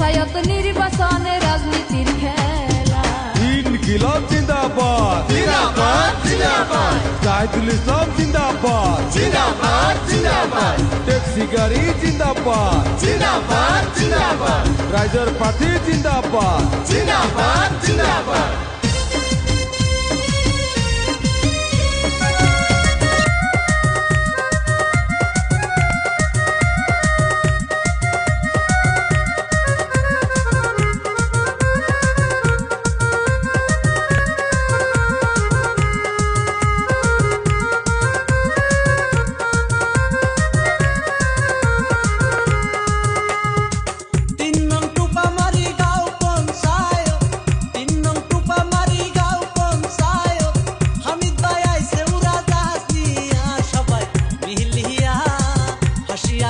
राजनीति जिंदाबाद जिंदाबाद जिंदाबाद जिंदाबाद जिंदाबाद साइकल टेक्सी गाडी राइजर पार्टी जिंदाबाद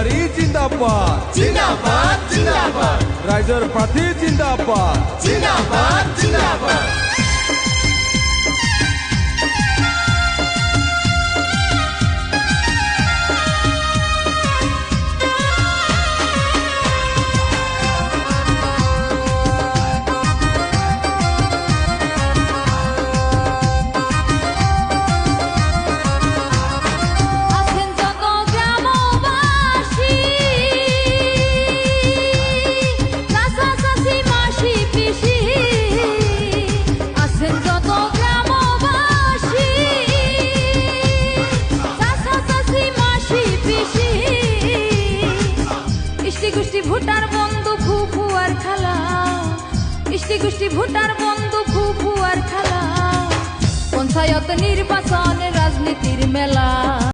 भंडारी जिंदाबाद जिंदाबाद जिंदाबाद रायझर पाटील जिंदाबाद जिंदाबाद গোষ্ঠী ভুটার বন্ধু ফুফু আর খালা ইষ্টি গোষ্ঠী ভুটার বন্ধু ফুফু আর খালা পঞ্চায়ত নির্বাচন রাজনীতির মেলা